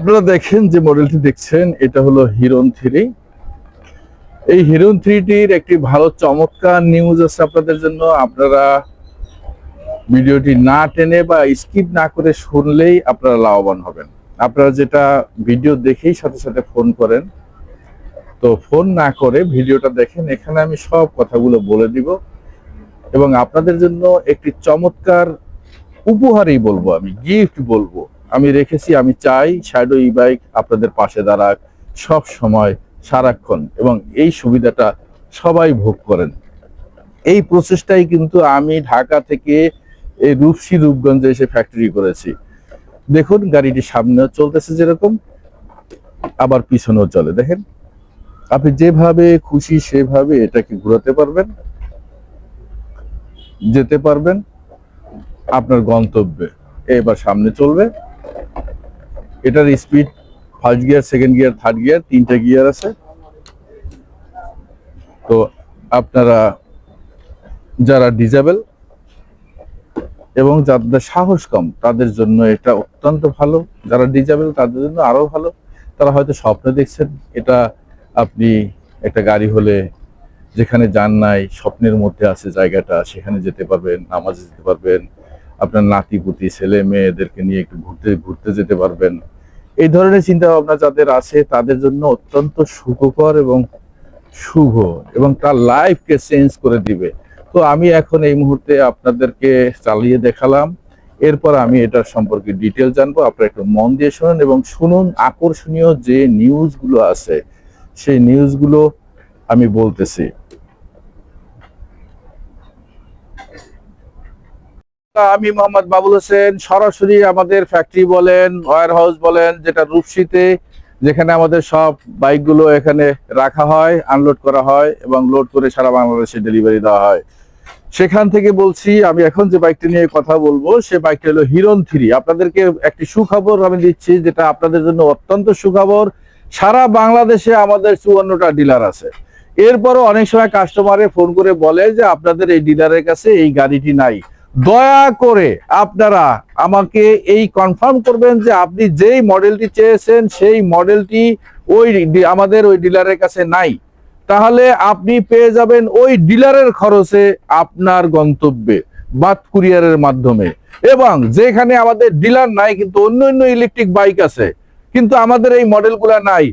আপনারা দেখেন যে মডেলটি দেখছেন, এটা হলো হিরন থ্রি এই হিরন থ্রিটির একটি ভালো চমৎকার নিউজ আছে আপনাদের জন্য। আপনারা ভিডিওটি না টেনে বা স্কিপ না করে শুনলেই আপনারা লাভবান হবেন। আপনারা যেটা ভিডিও দেখেই সাথে সাথে ফোন করেন। তো ফোন না করে ভিডিওটা দেখেন, এখানে আমি সব কথাগুলো বলে দিব। এবং আপনাদের জন্য একটি চমৎকার উপহারই বলব আমি গিফট বলব। আমি রেখেছি, আমি চাই শ্যাডো ই বাইক আপনাদের পাশে দাঁড়াক সব সময় সারাক্ষণ এবং এই সুবিধাটা সবাই ভোগ করেন। এই প্রসেসটাই কিন্তু আমি ঢাকা থেকে এই রূপসী রূপগঞ্জে এসে ফ্যাক্টরি করেছি। দেখুন গাড়িটি সামনেও চলতেছে যেরকম, আবার পিছনেও চলে। দেখেন, আপনি যেভাবে খুশি সেভাবে এটাকে ঘোরাতে পারবেন, যেতে পারবেন, আপনার গন্তব্যে। এবার সামনে চলবে। এটার speed first gear second gear third gear তিনটা গিয়ার আছে। তো আপনারা যারা ডিজেবল এবং যাদের সাহস কম, তাদের জন্য এটা অত্যন্ত ভালো। যারা ডিজেবল তাদের জন্য আরও ভালো। তারা হয়তো স্বপ্ন দেখছেন, এটা আপনি একটা গাড়ি হলে যেখানে যান নাই, স্বপ্নের মধ্যে আছে জায়গাটা, সেখানে যেতে পারবেন, নামাজে যেতে পারবেন। আপনার নাতি পুতি ছেলে মেয়েদেরকে নিয়ে একটু ঘুরতে ঘুরতে যেতে পারবেন। এই ধরনের চিন্তা ভাবনা যাদের আছে, তাদের জন্য অত্যন্ত সুখকর এবং শুভ এবং তার লাইফকে চেঞ্জ করে দিবে। তো আমি এখন এই মুহূর্তে আপনাদেরকে চালিয়ে দেখালাম। এরপর আমি এটার সম্পর্কে ডিটেল জানব। আপনারা একটু মন দিয়ে শুনুন এবং শুনুন আকর্ষণীয় যে নিউজগুলো আছে, সেই নিউজগুলো আমি বলতেছি। আমি মোহাম্মদ বাবুল হোসেন। সরাসরি আমাদের ফ্যাক্টরি বলেন ওয়ার হাউস বলেন, যেটা রূপসীতে, যেখানে আমাদের সব বাইকগুলো এখানে রাখা হয় আনলোড করা হয় এবং লোড করে সারা বাংলাদেশে ডেলিভারি দেওয়া হয়। সেখান থেকে বলছি, আমি এখন যে বাইকটি নিয়ে কথা বলব, সে বাইকটি হলো হিরন থ্রি। আপনাদেরকে একটি সুখবর আমি দিচ্ছি, যেটা আপনাদের জন্য অত্যন্ত সুখবর। সারা বাংলাদেশে আমাদের চুয়ান্নটা ডিলার আছে। এরপরও অনেক সময় কাস্টমারে ফোন করে বলে যে, আপনাদের এই ডিলারের কাছে এই গাড়িটি নাই। দয়া করে আপনারা আমাকে এই কনফার্ম করবেন যে আপনি যেই মডেলটি চেয়েছেন, সেই মডেলটি ওই আমাদের ওই ডিলারের কাছে নাই। তাহলে আপনি পেয়ে যাবেন ওই ডিলারের খরচে আপনার গন্তব্যে বাদ কুরিয়ারের মাধ্যমে। এবং যেখানে আমাদের ডিলার নাই, কিন্তু অন্য অন্য ইলেকট্রিক বাইক আছে, কিন্তু আমাদের এই মডেলগুলা নাই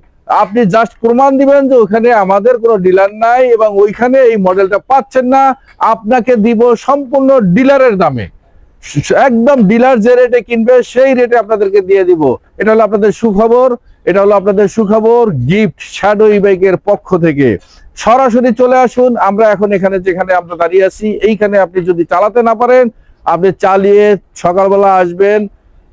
আপনি জাস্ট প্রমাণ দিবেন যে ওখানে আমাদের কোনো ডিলার নাই এবং ওইখানে এই মডেলটা পাচ্ছেন না। আপনাকে দিব সম্পূর্ণ ডিলারের দামে। একদম ডিলার যে রেটে কিনবে, সেই রেটে আপনাদেরকে দিয়ে দিব। এটা হলো আপনাদের সুখবর, এটা হলো আপনাদের সুখবর গিফট শ্যাডো বাইকের পক্ষ থেকে। সরাসরি চলে আসুন, আমরা এখন এখানে যেখানে আমরা দাঁড়িয়ে আছি, এইখানে আপনি যদি চালাতে না পারেন, আপনি চালিয়ে সকালবেলা আসবেন।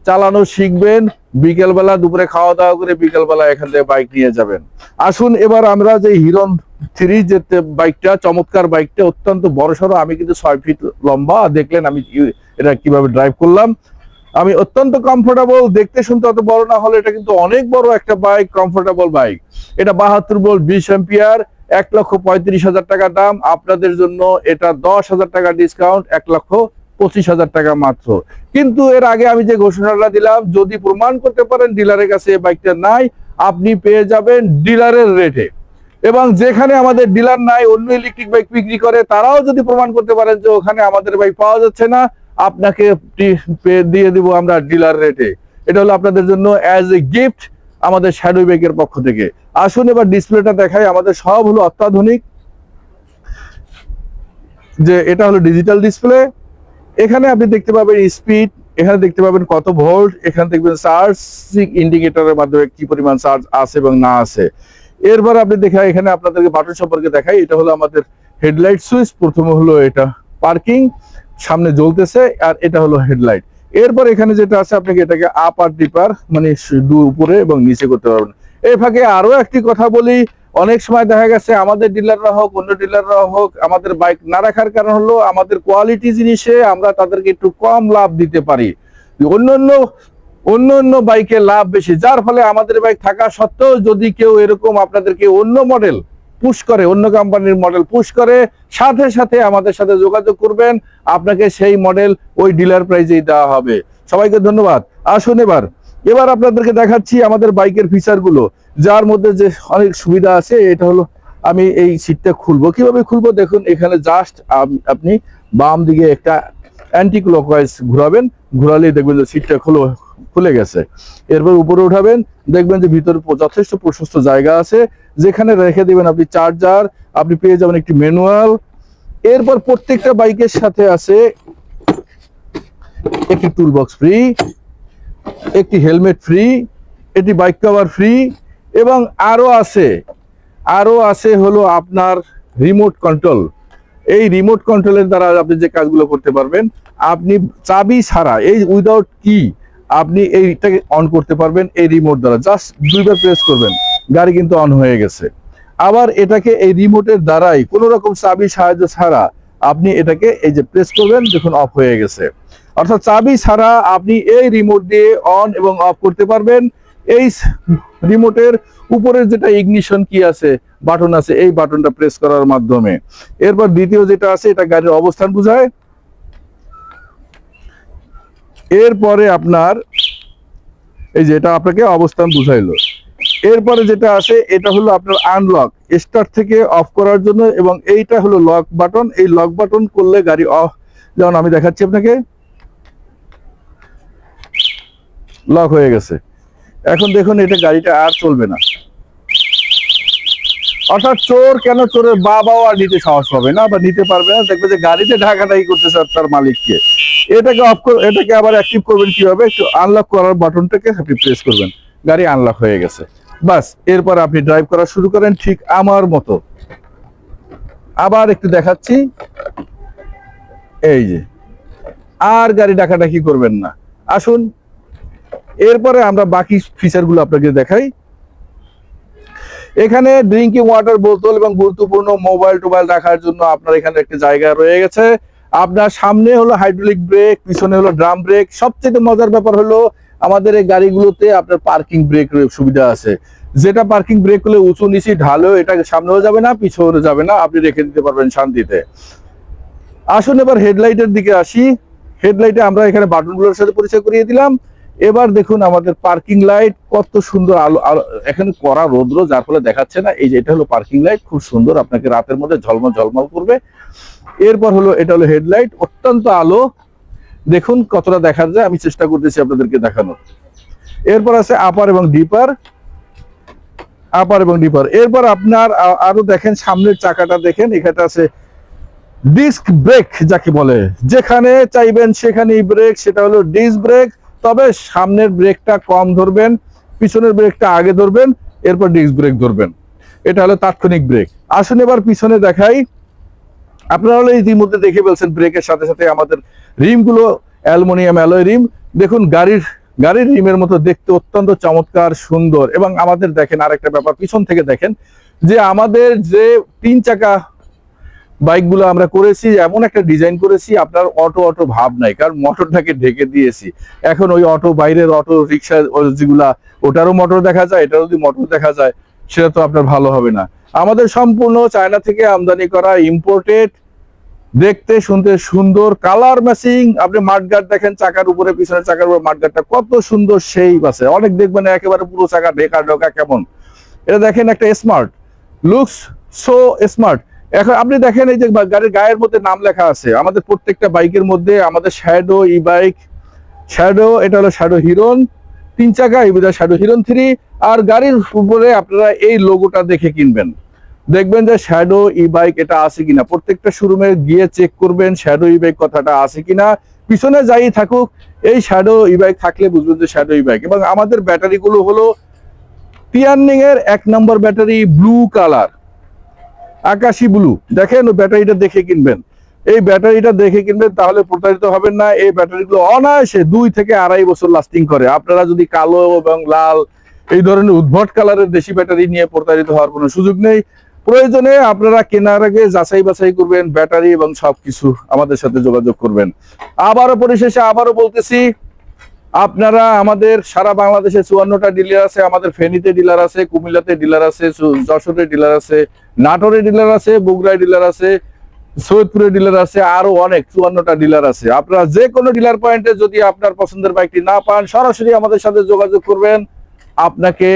চালানো শিখবেন, বিকেলবেলা দুপুরে খাওয়া দাওয়া করে বিকেলবেলা এখান থেকে বাইক নিয়ে যাবেন। আসুন এবার আমরা যে হিরন থ্রি যে বাইকটা চমৎকার বাইকটা অত্যন্ত বড় সড়ো আমি কিন্তু ছয় ফিট লম্বা, দেখলেন আমি এটা কীভাবে ড্রাইভ করলাম। আমি অত্যন্ত কমফোর্টেবল দেখতে শুনতে অত বড় না হলে এটা কিন্তু অনেক বড় একটা বাইক কমফোর্টেবল বাইক এটা বাহাত্তর বল বিশ এম্পিয়ার এক লক্ষ পঁয়ত্রিশ হাজার টাকা দাম। আপনাদের জন্য এটা দশ হাজার টাকা ডিসকাউন্ট এক লক্ষ পঁচিশ হাজার টাকা মাত্র। কিন্তু এর আগে আমি যে ঘোষণাটা দিলাম, যদি প্রমাণ করতে পারেন ডিলারের কাছে এই বাইকটা নাই, আপনি পেয়ে যাবেন ডিলারের রেটে। এবং যেখানে আমাদের ডিলার নাই, অন্য ইলেকট্রিক বাইক বিক্রি করে, তারাও যদি প্রমাণ করতে পারেন যে ওখানে আমাদের বাইক পাওয়া যাচ্ছে না, আপনাকে দিয়ে দিব আমরা ডিলার রেটে। এটা হলো আপনাদের জন্য অ্যাজ এ গিফট আমাদের শ্যাডো বাইকের পক্ষ থেকে। আসুন এবার ডিসপ্লেটা দেখাই, আমাদের সব হলো অত্যাধুনিক। যে এটা হলো ডিজিটাল ডিসপ্লে এখানে আপনি দেখতে পাবেন স্পিড এখানে দেখতে পাবেন কত ভোল্ট এখানে দেখবেন চার্জ ইন্ডিকেটরের মাধ্যমে কি পরিমাণ চার্জ আছে এবং না আছে। এরপর আপনি দেখা এখানে আপনাদেরকে বাটন সম্পর্কে দেখাই, এটা হলো আমাদের হেডলাইট সুইচ প্রথমে হলো এটা পার্কিং সামনে জ্বলতেছে, আর এটা হলো হেডলাইট এরপর এখানে যেটা আছে, আপনাকে এটাকে আপ আর ডিপার মানে উপরে এবং নিচে করতে পারবেন। এই ফাঁকে আরও একটি কথা বলি। অনেক সময় দেখা গেছে, আমাদের ডিলাররা হোক, অন্য ডিলাররা হোক, আমাদের বাইক না রাখার কারণ হলো আমাদের কোয়ালিটি জিনিসে আমরা তাদেরকে একটু কম লাভ দিতে পারি। অন্য অন্য অন্য অন্য বাইকে লাভ বেশি। যার ফলে আমাদের বাইক থাকা সত্ত্বেও যদি কেউ এরকম আপনাদেরকে অন্য মডেল পুশ করে, অন্য কোম্পানির মডেল পুশ করে, সাথে সাথে আমাদের সাথে যোগাযোগ করবেন। আপনাকে সেই মডেল ওই ডিলার প্রাইজেই দেওয়া হবে। সবাইকে ধন্যবাদ। আসুন এবার এবার আপনাদেরকে দেখাচ্ছি আমাদের বাইকের ফিচারগুলো, যার মধ্যে যে অনেক সুবিধা আছে, এটা হলো আমি এই সিটটা খুলবো। কীভাবে খুলবো? দেখুন, এখানে জাস্ট আপনি বাম দিকে একটা অ্যান্টি ক্লকওয়াইজ ঘোরাবেন, ঘোরালেই দেখবেন যে সিটটা খুলে খুলে গেছে। এরপর উপরে উঠাবেন, দেখবেন যে ভিতরে যথেষ্ট প্রশস্ত জায়গা আছে, যেখানে রেখে দিবেন আপনি চার্জার আপনি পেয়ে যাবেন একটি ম্যানুয়াল এরপর প্রত্যেকটা বাইকের সাথে আছে একটি টুল বক্স ফ্রি একটি হেলমেট ফ্রি একটি বাইক কভার ফ্রি এবং আরও আছে আরও আছে হলো আপনার রিমোট কন্ট্রোল এই রিমোট কন্ট্রোলের দ্বারা আপনি যে কাজগুলো করতে পারবেন, আপনি চাবি ছাড়া, এই উইদাউট কি আপনি এইটাকে অন করতে পারবেন এই রিমোট দ্বারা। জাস্ট দুইবার প্রেস করবেন, গাড়ি কিন্তু অন হয়ে গেছে। আবার এটাকে এই রিমোটের দ্বারাই কোনো রকম চাবি সাহায্য ছাড়া আপনি এটাকে এই যে প্রেস করবেন দেখুন অফ হয়ে গেছে। অর্থাৎ চাবি ছাড়া আপনি এই রিমোট দিয়ে অন এবং অফ করতে পারবেন। এই রিমোটের উপরের যেটা ইগনিশন কি আছে বাটন আছে, এই বাটনটা প্রেস করার মাধ্যমে। এরপর দ্বিতীয় যেটা আছে, এটা গাড়ির অবস্থান বোঝায়। এরপরে আপনার, এই যে এটা আপনাকে অবস্থান বুঝাইলো। এরপরে যেটা আছে, এটা হলো আপনার আনলক স্টার্ট থেকে অফ করার জন্য এবং এইটা হলো লক বাটন এই লক বাটন করলে গাড়ি অফ যেমন আমি দেখাচ্ছি আপনাকে। লক হয়ে গেছে। এখন দেখুন এটা গাড়িটা আর চলবে না। অর্থাৎ চোর কেন চোরের বাবাও আর নিতে সাহস পাবে না বা নিতে পারবে না? দেখবে যে গাড়িতে ঢাকাঢাকি করতেছে তার মালিককে। এটাকে অফ এটাকে আবার অ্যাক্টিভ করবেন কীভাবে? একটু আনলক করার বাটনটাকে আপনি প্রেস করবেন। গাড়ি আনলক হয়ে গেছে। বাস, এরপর আপনি ড্রাইভ করা শুরু করেন ঠিক আমার মতো। আবার একটু দেখাচ্ছি। এই যে, আর গাড়ি ডাকাডাকি করবেন না। আসুন এরপরে আমরা বাকি ফিচারগুলো আপনাকে দেখাই। এখানে ড্রিঙ্কিং ওয়াটার বোতল এবং গুরুত্বপূর্ণ মোবাইল টোবাইল রাখার জন্য আপনার এখানে একটা জায়গা রয়ে গেছে। আপনার সামনে হলো হাইড্রোলিক ব্রেক পিছনে হলো ড্রাম ব্রেক সবচেয়ে মজার ব্যাপার হলো আমাদের এই গাড়িগুলোতে আপনার পার্কিং ব্রেক সুবিধা আছে। যেটা পার্কিং ব্রেক হলে উঁচু, নিচি ঢালেও এটা সামনেও যাবে না, পিছনেও যাবে না। আপনি রেখে দিতে পারবেন শান্তিতে। আসুন এবার হেডলাইটের দিকে আসি। হেডলাইটে আমরা এখানে বাটনগুলোর সাথে পরিচয় করিয়ে দিলাম। এবার দেখুন আমাদের পার্কিং লাইট কত সুন্দর আলো আলো, এখানে কড়া রৌদ্র, যার ফলে দেখাচ্ছে না, এই যে এটা হলো পার্কিং লাইট খুব সুন্দর, আপনাকে রাতের মধ্যে ঝলমল ঝলমল করবে। এরপর হলো, এটা হলো হেডলাইট অত্যন্ত আলো। দেখুন কতটা দেখা যায়, আমি চেষ্টা করতেছি আপনাদেরকে দেখানোর। এরপর আছে আপার এবং ডিপার আপার এবং ডিপার এরপর আপনার আরও দেখেন, সামনের চাকাটা দেখেন এখানে আছে ডিস্ক ব্রেক যাকে বলে। যেখানে চাইবেন সেখানেই ব্রেক সেটা হলো ডিস্ক ব্রেক তবে সামনের ব্রেকটা কম ধরবেন, পিছনের ব্রেকটা আগে ধরবেন, এরপর ডিস্ক ব্রেক ধরবেন। এটা হলো তাৎক্ষণিক ব্রেক আসুন এবার পিছনে দেখাই। আপনারা হলো ইতিমধ্যে দেখে ফেলছেন ব্রেকের সাথে সাথে আমাদের রিমগুলো অ্যালুমিনিয়াম অ্যালয় রিম দেখুন, গাড়ির গাড়ির রিমের মতো দেখতে অত্যন্ত চমৎকার, সুন্দর। এবং আমাদের দেখেন আরেকটা ব্যাপার, পিছন থেকে দেখেন যে আমাদের যে তিন চাকা বাইকগুলো আমরা করেছি, এমন একটা ডিজাইন করেছি, আপনার অটো অটো ভাব নাই, কারণ মোটরটাকে ঢেকে দিয়েছি। এখন ওই অটো, বাইরের অটো, রিক্সা যেগুলা, ওটারও মোটর দেখা যায়, এটারও যদি মোটর দেখা যায়, সেটা তো আপনার ভালো হবে না। আমাদের সম্পূর্ণ চায়না থেকে আমদানি করা ইম্পোর্টেড দেখতে, শুনতে সুন্দর কালার ম্যাচিং আপনি মাঠগার্ড দেখেন, চাকার উপরে পিছনে চাকার উপরে মাঠগার্ডটা কত সুন্দর সেই আছে। অনেক দেখবেন একেবারে পুরো চাকা ঢেকা ঢোকা কেমন। এটা দেখেন একটা স্মার্ট লুকস সো স্মার্ট এখন আপনি দেখেন এই যে গাড়ির গায়ের মধ্যে নাম লেখা আছে। আমাদের প্রত্যেকটা বাইকের মধ্যে আমাদের শ্যাডো ই বাইক শ্যাডো এটা হলো শ্যাডো হিরন তিন চাকা এটা শ্যাডো হিরন থ্রি আর গাড়ির উপরে আপনারা এই লোগোটা দেখে কিনবেন। দেখবেন যে শ্যাডো ই বাইক এটা আছে কিনা। প্রত্যেকটা শোরুমে গিয়ে চেক করবেন শ্যাডো ই বাইক কথাটা আছে কিনা। পিছনে যাই থাকুক, এই শ্যাডো ই বাইক থাকলে বুঝবেন যে শ্যাডো ই বাইক। এবং আমাদের ব্যাটারিগুলো হলো টিয়ার্নিং এর এক নম্বর ব্যাটারি ব্লু কালার আকাশি ব্লু। দেখেন ব্যাটারিটা দেখে কিনবেন। এই ব্যাটারিটা দেখে কিনবেন, তাহলে প্রতারিত হবেন না। এই ব্যাটারিগুলো অনায়াসে দুই থেকে আড়াই বছর লাস্টিং করে। আপনারা যদি কালো এবং লাল, এই ধরনের উদ্ভট কালারের দেশি ব্যাটারি নিয়ে প্রতারিত হওয়ার কোনো সুযোগ নেই। প্রয়োজনে আপনারা কেনার আগে যাচাই বাছাই করবেন, ব্যাটারি এবং সবকিছু আমাদের সাথে যোগাযোগ করবেন। আবারও পরিশেষে আবারও বলতেছি আপনারা আমাদের সারা বাংলাদেশে চুয়ান্নটা ডিলার আছে, আমাদের ফেনীতে ডিলার আছে, কুমিল্লাতে ডিলার আছে যশোরে ডিলার আছে, নাটোরে ডিলার আছে, বগুড়ায় ডিলার আছে, সৈয়দপুরে ডিলার আছে, আরও অনেক চুয়ান্নটা ডিলার আছে। আপনারা যে কোনো ডিলার পয়েন্টে যদি আপনার পছন্দের বাইকটি না পান, সরাসরি আমাদের সাথে যোগাযোগ করবেন। আপনাকে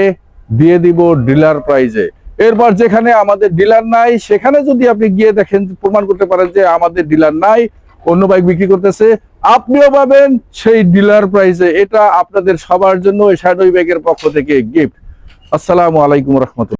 দিয়ে দিব ডিলার প্রাইজে এরপর যেখানে আমাদের ডিলার নাই, সেখানে যদি আপনি গিয়ে দেখেন, প্রমাণ করতে পারেন যে আমাদের ডিলার নাই, অন্য বাইক বিক্রি করতেছে আপনিও পাবেন সেই ডিলার প্রাইসে এটা আপনাদের সবার জন্য শ্যাডোই ব্যাগের পক্ষ থেকে গিফট আসসালামু আলাইকুম রহমতুল্লাহ।